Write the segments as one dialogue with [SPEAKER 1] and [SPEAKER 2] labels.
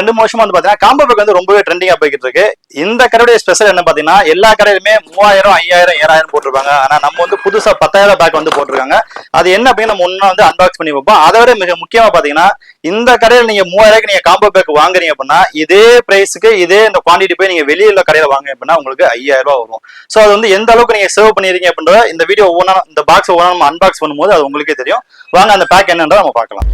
[SPEAKER 1] ரெண்டு மூணு வருஷமா வந்து பாத்தீங்கன்னா காம்போ பேக் வந்து ரொம்பவே ட்ரெண்டிங்கா போய்கிட்டு இருக்கு இந்த கடையுடைய ஸ்பெஷல் என்ன பாத்தீங்கன்னா எல்லா கடையிலுமே மூவாயிரம் ஐயாயிரம் ஏழாயிரம் போட்டிருப்பாங்க ஆனா நம்ம வந்து புதுசா பத்தாயிரம் பேக் வந்து போட்டிருக்காங்க. அது என்ன அப்படின்னு நம்ம ஒன்னா வந்து அன்பாக்ஸ் பண்ணி வைப்போம் அதை விட மிக முக்கியமா பாத்தீங்கன்னா இந்த கடையில நீங்க மூவாயிரம் நீங்க காம்போ பேக் வாங்குறீங்க அப்படின்னா இதே பிரைஸுக்கு இதே இந்த குவான்டிட்டி போய் நீங்க வெளியில உள்ள கடையில வாங்க அப்படின்னா உங்களுக்கு ஐயாயிரம் ரூபாய் வரும். சோ அது வந்து எந்த அளவுக்கு நீங்க சேவ் பண்ணிருக்கீங்க அப்படின்றத இந்த வீடியோ ஒவ்வொன்றா இந்த பாக்ஸ் ஒவ்வொன்றா நம்ம அன்பாக்ஸ் பண்ணும்போது அது உங்களுக்கே தெரியும். வாங்க அந்த பேக் என்னன்றதை நம்ம பார்க்கலாம்.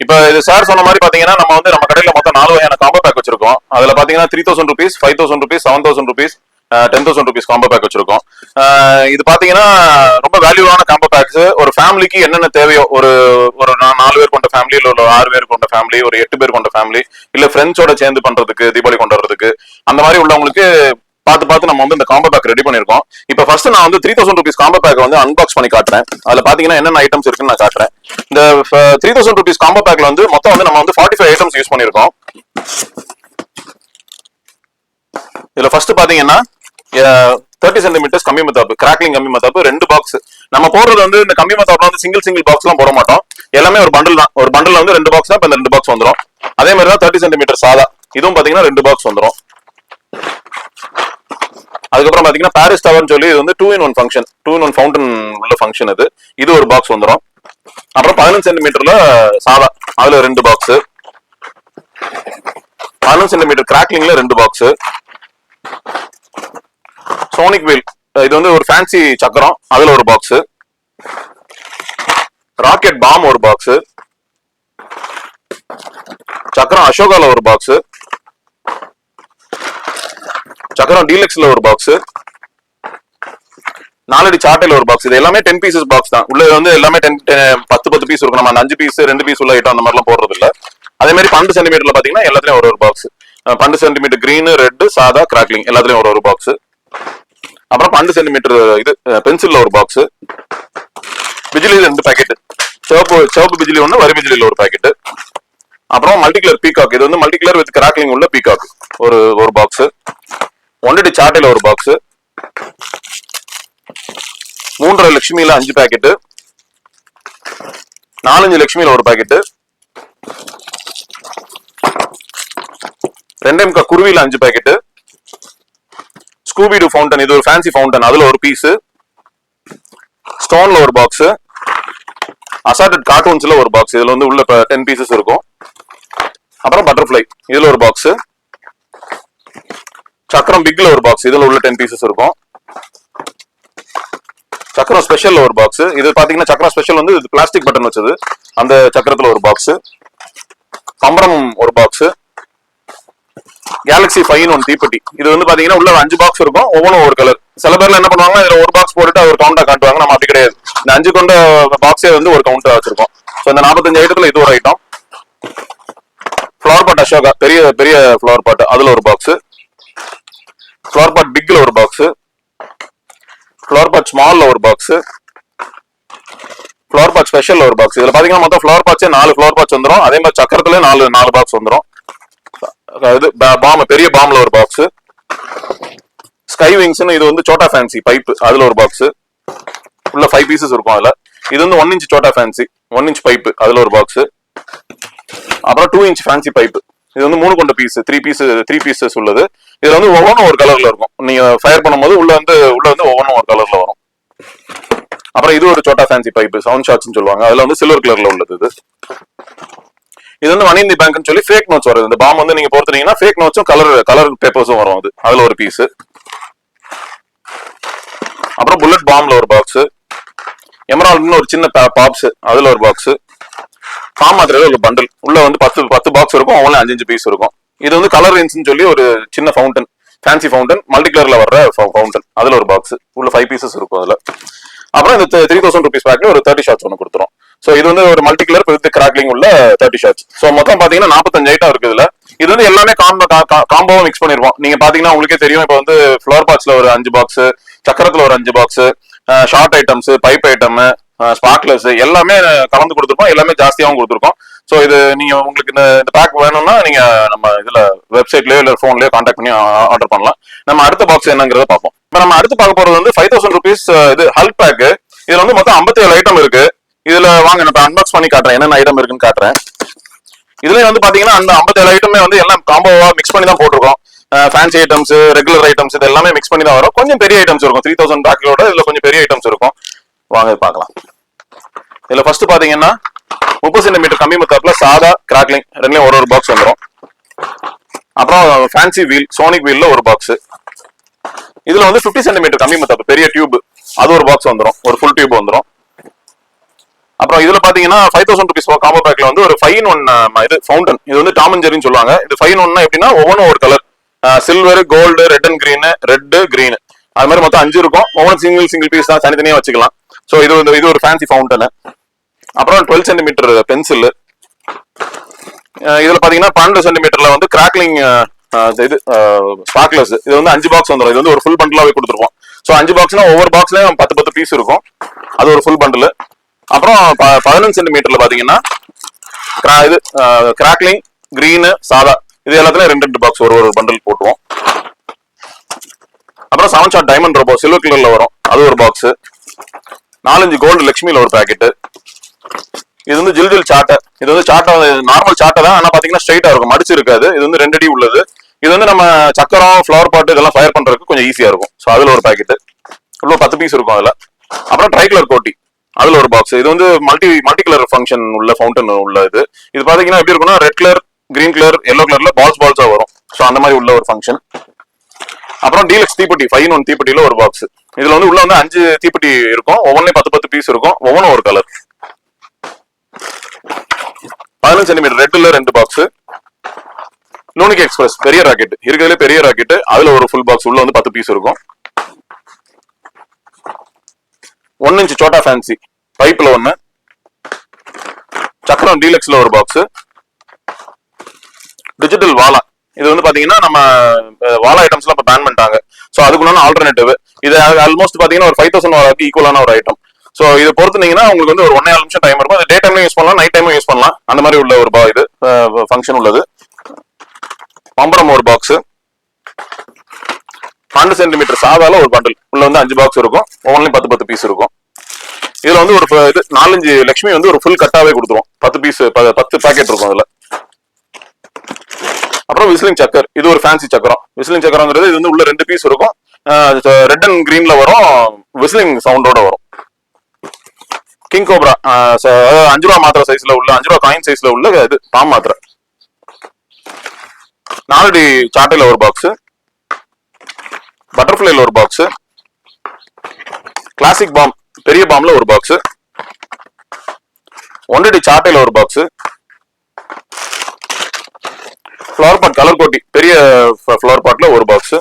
[SPEAKER 2] இப்போ இது சார் சொன்ன மாதிரி பாத்தீங்கன்னா நம்ம வந்து நம்ம கடையில மொத்தம் நாலு வகையான காம்போ பேக் வச்சிருக்கோம். அதுல பாத்தீங்கன்னா three thousand rupees five thousand rupees seven thousand rupees ten thousand rupees combo pack வச்சிருக்கோம். இது பாத்தீங்கன்னா ரொம்ப வேல்யூவான காம்போ பேக்ஸ் ஒரு ஃபேமிலிக்கு என்னென்ன தேவையோ ஒரு ஒரு நாலு பேர் கொண்ட ஃபேமிலி இல்ல ஒரு ஆறு பேர் கொண்ட ஃபேமிலி ஒரு எட்டு பேர் கொண்ட ஃபேமிலி இல்ல ஃப்ரெண்ட்ஸோட சேர்ந்து பண்றதுக்கு தீபாவளி கொண்டாடுறதுக்கு அந்த மாதிரி உள்ளவங்களுக்கு பார்த்து பார்த்து நம்ம வந்து இந்த காம்போ பேக் ரெடி பண்ணிருக்கோம் இப்போ ஃபர்ஸ்ட் நான் வந்து three thousand rupees combo pack வந்து அன்பாக்ஸ் பண்ணி காட்டுறேன். அதுல பாத்தீங்கன்னா என்னென்ன ஐட்டம்ஸ் இருக்குன்னு நான் காட்டுறேன். இந்த த்ரீ தௌசண்ட் ருபீஸ் காம்போ பேக்ல வந்து மொத்தம் வந்து நம்ம வந்து ஃபார்ட்டி ஃபைவ் ஐட்டம்ஸ் யூஸ் பண்ணிருக்கோம் இதுல ஃபர்ஸ்ட் பாத்தீங்கன்னா தேர்ட்டி சென்டிமீட்டர்ஸ் கம்மி மத்தாப்பு கிராக்லிங் கம்மி மத்தாப்பு ரெண்டு பாக்ஸ் நம்ம போடுறது வந்து இந்த கம்மி மத்தாப்புல வந்து சிங்கிள் சிங்கிள் பாக்ஸ் எல்லாம் போட மாட்டோம். எல்லாமே ஒரு பண்டில் தான். ஒரு பண்டில் வந்து ரெண்டு பாக்ஸ் தான் இப்போ இந்த ரெண்டு பாக்ஸ் வந்துடும் அதே மாதிரி தான் தேர்ட்டி சென்டிமீட்டர் சாதா. இதுவும் பாத்தீங்கன்னா ரெண்டு பாக்ஸ் வந்துடும் அதுக்கப்புறம் பாத்தீங்கன்னா பாரிஸ் டவர்னு சொல்லி இது வந்து two in one function two in one fountain உள்ள ஃபங்க்ஷன் இது இது ஒரு பாக்ஸ் வந்துடும் அப்புறம் பதினஞ்சு சென்டிமீட்டர்ல சாதா அதுல ரெண்டு பாக்ஸ் பதினஞ்சு சென்டிமீட்டர் கிராக்லிங்ல ரெண்டு பாக்ஸ் சோனிக் வீல் இது வந்து ஒரு ஃபேன்சி சக்கரம் அதுல ஒரு பாக்ஸ் ராக்கெட் பாம் ஒரு பாக்ஸ் சக்கரம் அசோகால ஒரு பாக்ஸ் சக்கரம் டீலக்ஸ்ல ஒரு பாக்ஸ் நாலடி சாட்டையில ஒரு பாக்ஸ் இது எல்லாமே டென் பீசஸ் பாக்ஸ் தான். உள்ள வந்து எல்லாமே டென் பத்து பத்து பீஸ் இருக்கும் நம்ம அஞ்சு பீஸ் ரெண்டு பீஸ் உள்ள ஐட்டம் அந்த மாதிரிலாம் போடுறது இல்ல அதே மாதிரி பன்னெண்டு சென்டிமீட்டர்ல பாத்தீங்கன்னா எல்லாத்துலயும் ஒரு ஒரு பாக்ஸ் பன்னெண்டு சென்டிமீட்டர் கிரீன் ரெட் சாதா கிராக்லிங் எல்லாத்துலயும் ஒரு ஒரு பாக்ஸ் அப்புறம் பன்னெண்டு சென்டிமீட்டர் இது பென்சில்ல ஒரு பாக்ஸ் பிஜிலி ரெண்டு பேக்கெட் சிவப்பு சிவப்பு பிஜிலி ஒன்று வரி பிஜிலியில் ஒரு பேக்கெட் அப்புறம் மல்டி கலர் பீகாக் இது வந்து மல்டி கலர் வித் கிராக்லிங் உள்ள பீகாக் ஒரு ஒரு பாக்ஸ் ஒன்றடி சாட்டையில் ஒரு பாக்ஸு மூன்றரை லட்சுமியில் அஞ்சு பேக்கெட்டு நாலஞ்சு லட்சுமியில் ஒரு பாக்கெட்டு ரெண்டே முக்கா குருவியில் அஞ்சு பேக்கெட்டு ஸ்கூபிடு ஃபவுண்டன் இது ஒரு ஃபேன்சி ஃபவுண்டன் அதில் ஒரு பீஸு ஸ்டோனில் ஒரு பாக்ஸு அசார்டட் கார்ட்டூன்ஸில் ஒரு பாக்ஸ் இதில் வந்து உள்ள டென் பீசஸ் இருக்கும். அப்புறம் பட்டர்ஃப்ளை இதில் ஒரு பாக்ஸு சக்கரம் பிக்ல ஒரு பாக்ஸ் இதுல உள்ள டென் பீசஸ் இருக்கும். சக்கரம் ஸ்பெஷல்ல ஒரு பாக்ஸ் இது பாத்தீங்கன்னா சக்கரம் ஸ்பெஷல் வந்து இது பிளாஸ்டிக் பட்டன் வச்சது. அந்த சக்கரத்துல ஒரு பாக்ஸ் பம்பரம் ஒரு பாக்ஸ் கேலக்ஸி ஃபைன் ஒன் தீப்பெட்டி. இது வந்து பாத்தீங்கன்னா உள்ள அஞ்சு பாக்ஸ் இருக்கும். ஒவ்வொன்றும் ஒரு கலர் சில பேர்ல என்ன பண்ணுவாங்க இதுல ஒரு பாக்ஸ் போட்டுட்டு ஒரு கவுண்டா காட்டுவாங்க. நம்ம அப்படி கிடையாது. இந்த அஞ்சு கொண்ட பாக்ஸே வந்து ஒரு கவுண்டா வச்சிருக்கோம். ஸோ இந்த நாற்பத்தஞ்சு ஐட்டத்துல இது ஒரு ஐட்டம் ஃப்ளவர் பாட் அசோகா. பெரிய பெரிய ஃப்ளவர் பாட் அதுல ஒரு பாக்ஸ் ஃப்ளவர் பாட் பிக்ல ஒரு பாக்ஸ் ஃப்ளவர் பாட் ஸ்மால்ல ஒரு பாக்ஸ் ஃப்ளவர் பாட் ஸ்பெஷல்ல ஒரு பாக்ஸ் இதுல பாத்தீங்கன்னா மொத்தம் ஃப்ளவர் பாட்ஸே நாலு ஃப்ளவர் பாட்ஸ் வந்துடும் அதே மாதிரி சக்கரத்துல நாலு நாலு பாக்ஸ் வந்துடும் இது பாம் பெரிய பாம்ல ஒரு பாக்ஸ் ஸ்கை விங்ஸ்னு இது வந்து சோட்டா ஃபேன்சி பைப் அதுல ஒரு பாக்ஸ் உள்ள ஃபைவ் பீசஸ் இருக்கும் அதுல. இது வந்து ஒன் இன்ச் சோட்டா ஃபேன்சி ஒன் இன்ச் பைப் அதுல ஒரு பாக்ஸ் அப்புறம் டூ இன்ச் ஃபேன்சி பைப் இது வந்து மூணு கொண்ட piece three piece three pieces உள்ளது. இதுல வந்து ஒவ்வொன்றும் ஒரு கலர்ல இருக்கும். நீங்க ஃபயர் பண்ணும்போது உள்ள வந்து உள்ள வந்து ஒவ்வொன்றும் ஒரு கலர்ல வரும். அப்புறம் இது ஒரு சோட்டா ஃபேன்சி பைப் சவுண்ட் ஷாட்ஸ்னு சொல்லுவாங்க. அதுல வந்து சில்வர் கலர்ல உள்ளது இது. இது வந்து மணி இந்தி பேங்க்னு சொல்லி ஃபேக் நோட்ஸ் வருது இந்த பாம் வந்து நீங்க பொறுத்துனீங்கன்னா ஃபேக் நோட்ஸும் கலர் கலர் பேப்பர்ஸும் வரும் அது. அதுல ஒரு பீஸ் அப்புறம் புல்லட் பாம்ல ஒரு பாக்ஸ் எமரால்டுன்னு ஒரு சின்ன பாப்ஸ் அதுல ஒரு பாக்ஸ் பாம் மாத்திரையில ஒரு பண்டில் உள்ள வந்து பத்து பத்து பாக்ஸ் இருக்கும். ஒவ்வொன்றும் அஞ்சு அஞ்சு பீஸ் இருக்கும். இது வந்து கலர் ரேஞ்சுன்னு சொல்லி ஒரு சின்ன ஃபவுண்டன் ஃபேன்சி ஃபவுண்டன் மல்டி கலர்ல வர்ற ஃபவுண்டன் அதுல ஒரு பாக்ஸ் உள்ள ஃபைவ் பீசஸ் இருக்கும் அதுல. அப்புறம் இந்த த்ரீ தௌசண்ட் ருபீஸ் பேக்ல ஒரு தேர்ட்டி ஷார்ட்ஸ் ஒன்று கொடுத்துரும். ஸோ இது வந்து ஒரு மல்டி கலர் வித் கிராக்லிங் உள்ள தேர்ட்டி ஷார்ட்ஸ் ஸோ மொத்தம் பாத்தீங்கன்னா நாற்பத்தஞ்சு ஐட்டம் இருக்குது இதுல. இது வந்து எல்லாமே காம்போ காம்போவா மிக்ஸ் பண்ணிருப்போம் நீங்க பாத்தீங்கன்னா உங்களுக்கே தெரியும் இப்போ வந்து ஃபிளவர் பாக்ஸ்ல ஒரு அஞ்சு பாக்ஸ் சக்கரத்துல ஒரு அஞ்சு box shot items pipe item sparklers எல்லாமே கலந்து கொடுத்துருப்போம். எல்லாமே ஜாஸ்தியாகவும் கொடுத்துருக்கோம். ஸோ இது நீங்க உங்களுக்கு இந்த இந்த பேக் வேணும்னா நீங்க நம்ம இதுல வெப்சைட்லயோ இல்ல ஃபோன்லயோ கான்டாக்ட் பண்ணி ஆர்டர் பண்ணலாம். நம்ம அடுத்த பாக்ஸ் என்னங்கிறத பார்ப்போம். இப்போ நம்ம அடுத்து பார்க்க போறது வந்து ஃபைவ் தௌசண்ட் ருபீஸ் இது ஹல்க் பேக் இதுல வந்து மொத்தம் 57 ஐட்டம் இருக்கு. வாங்க நான் அன்பாக்ஸ் பண்ணி காட்டுறேன். என்னென்ன ஐட்டம் இருக்குன்னு காட்டுறேன். இதுல வந்து பாத்தீங்கன்னா அந்த 57 ஐட்டமே வந்து எல்லாம் காம்போவா மிக்ஸ் பண்ணி தான் போட்டிருக்கோம். ஃபேன்சி ஐட்டம்ஸ் ரெகுலர் ஐட்டம்ஸ் இது எல்லாமே மிக்ஸ் பண்ணி தான் வரும். கொஞ்சம் பெரிய ஐட்டம்ஸ் இருக்கும். த்ரீ தௌசண்ட் பேக்கோட இதுல கொஞ்சம் பெரிய ஐட்டம்ஸ் இருக்கும். வாங்க பார்க்கலாம். இதுல ஃபர்ஸ்ட் பாத்தீங்கன்னா முப்பது சென்டிமீட்டர் கம்மி மத்தாப்புல சாதா கிராக்லிங் ரெண்டுலயும் ஒரு ஒரு பாக்ஸ் வந்துடும் அப்புறம் ஃபேன்சி வீல் சோனிக் வீல்ல ஒரு பாக்ஸ் இதுல வந்து 50 சென்டிமீட்டர் கம்மி மத்தாப்பு பெரிய டியூப் அது ஒரு பாக்ஸ் வந்துடும் ஒரு ஃபுல் டியூப் வந்துடும் அப்புறம் இதுல பாத்தீங்கன்னா ஃபைவ் தௌசண்ட் ருபீஸ் காம்போ பேக்ல வந்து ஒரு ஃபைன் ஒன் இது ஃபவுண்டன் இது வந்து டாமன் ஜெரின்னு சொல்லுவாங்க. இது ஃபைன் ஒன்னா எப்படின்னா ஒவ்வொன்றும் ஒரு colour silver gold red and green red green அது மாதிரி மொத்தம் அஞ்சு இருக்கும். ஒவ்வொரு சிங்கிள் சிங்கிள் பீஸ் தான் தனித்தனியா வச்சுக்கலாம். ஸோ இது இது ஒரு ஃபேன்சி ஃபவுண்டனு அப்புறம் டுவெல் சென்டிமீட்டர் பென்சில் இதில் பார்த்தீங்கன்னா பன்னெண்டு சென்டிமீட்டரில் வந்து கிராக்லிங் இது ஸ்பார்க்லர்ஸ் இது வந்து அஞ்சு பாக்ஸ் வந்துடும் இது வந்து ஒரு ஃபுல் பண்டிலாகவே கொடுத்துருப்போம் ஸோ அஞ்சு பாக்ஸ்னா ஒவ்வொரு பாக்ஸ்லேயும் பத்து பத்து பீஸ் இருக்கும். அது ஒரு ஃபுல் பண்டில் அப்புறம் ப- பதினஞ்சு சென்டிமீட்டரில் பார்த்தீங்கன்னா இது கிராக்லிங் க்ரீனு சாதா. இது எல்லாத்துலையும் ரெண்டு ரெண்டு பாக்ஸ் ஒரு ஒரு பண்டில் போட்டுருவோம். அப்புறம் seven shot diamond robo silver கலரில் வரும். அது ஒரு பாக்ஸு நாலஞ்சு கோல்டு லக்ஷ்மியில் ஒரு பேக்கெட்டு இது வந்து ஜில் ஜில் சாட்டை இது வந்து சாட்டை நார்மல் சாட்டை தான். ஆனால் பார்த்தீங்கன்னா ஸ்ட்ரைட்டாக இருக்கும். மடிச்சு இருக்காது. இது வந்து ரெண்டு அடி உள்ளது. இது வந்து நம்ம சக்கரம் ஃப்ளவர் பாட்டு இதெல்லாம் ஃபயர் பண்ணுறதுக்கு கொஞ்சம் ஈஸியாக இருக்கும். ஸோ அதில் ஒரு பாக்கெட்டு உள்ள பத்து பீஸ் இருக்கும் அதில். அப்புறம் ட்ரைக்லர் கோட்டி. அதில் ஒரு பாக்ஸ் இது வந்து மல்டி மல்டி கலர் ஃபங்க்ஷன் உள்ள ஃபவுண்டன் உள்ள இது. இது பார்த்தீங்கன்னா எப்படி இருக்கும்னா red colour green colour yellow கலர்ல பால்ஸ் பால்ஸாக வரும். ஸோ அந்த மாதிரி உள்ள ஒரு ஃபங்க்ஷன் அப்புறம் டீலக்ஸ் தீப்பெட்டி ஃபைவ் ஒன் தீப்பெட்டியில் ஒரு பாக்ஸ் இதில் வந்து உள்ள வந்து அஞ்சு தீப்பெட்டி இருக்கும். ஒவ்வொன்றையும் பத்து பத்து பீஸ் இருக்கும். ஒவ்வொன்றும் ஒரு கலர் பதினஞ்சு சென்டிமீட்டர் ரெட்டுல ரெண்டு பாக்ஸ் நூனிக் எக்ஸ்பிரஸ் பெரிய ராக்கெட் இருக்கிறதுல பெரிய ராக்கெட் அதுல ஒரு ஃபுல் பாக்ஸ் உள்ள வந்து பத்து பீஸ் இருக்கும். ஒன் இன்ச் சோட்டா ஃபேன்சி பைப்ல ஒன்னு. சக்கரம் டீலக்ஸ்ல ஒரு பாக்ஸ் டிஜிட்டல் வாலா இது வந்து பாத்தீங்கன்னா நம்ம வாலா ஐட்டம்ஸ்லாம் இப்போ பேன் பண்ணிட்டாங்க. ஸோ அதுக்குன்னு ஆல்டர்னேட்டிவ் இது ஆல்மோஸ்ட் பாத்தீங்கன்னா ஒரு ஃபைவ் தௌசண்ட் வாலாக்கு ஈக்குவலான ஒரு ஐட்டம் ஸோ இதை பொறுத்துனீங்கன்னா உங்களுக்கு வந்து ஒரு ஒன்னே நிமிஷம் டைம் இருக்கும். அது டே டைம்ல யூஸ் பண்ணலாம் நைட் டைமும் யூஸ் பண்ணலாம். அந்த மாதிரி உள்ள ஒரு இது ஃபங்க்ஷன் உள்ளது. பம்பரம் ஒரு பாக்ஸ் பன்னெண்டு சென்டிமீட்டர் சாதால ஒரு பண்டில் உள்ள வந்து அஞ்சு பாக்ஸ் இருக்கும். ஒவ்வொன்றிலும் பத்து பத்து பீஸ் இருக்கும். இதுல வந்து ஒரு இது நாலஞ்சு லட்சுமி வந்து ஒரு ஃபுல் கட்டாவே கொடுத்துருவோம். பத்து பீஸ் பத்து பேக்கெட் இருக்கும் அதுல. அப்புறம் விசிலிங் சக்கர். இது ஒரு ஃபேன்சி சக்கரம். விசிலிங் சக்கரங்கிறது இது வந்து உள்ள ரெண்டு பீஸ் இருக்கும். ரெட் அண்ட் கிரீன்ல வரும். விசிலிங் சவுண்டோட வரும். கிங் கோப்ரா அஞ்சு ரூபா மாத்திரை சைஸ்ல உள்ள அஞ்சு ரூபா காயின் சைஸ்ல உள்ள இது பாம் மாத்திரை. நாலடி சாட்டையில் ஒரு பாக்ஸ் பட்டர்ஃப்ளைல ஒரு பாக்ஸ் கிளாசிக் பாம் பெரிய பாம்ல ஒரு பாக்ஸ் ஒன்றடி சாட்டையில் ஒரு பாக்ஸ் ஃப்ளவர் பாட் கலர் கோட்டி பெரிய ஃப்ளவர் பாட்டில் ஒரு பாக்ஸ்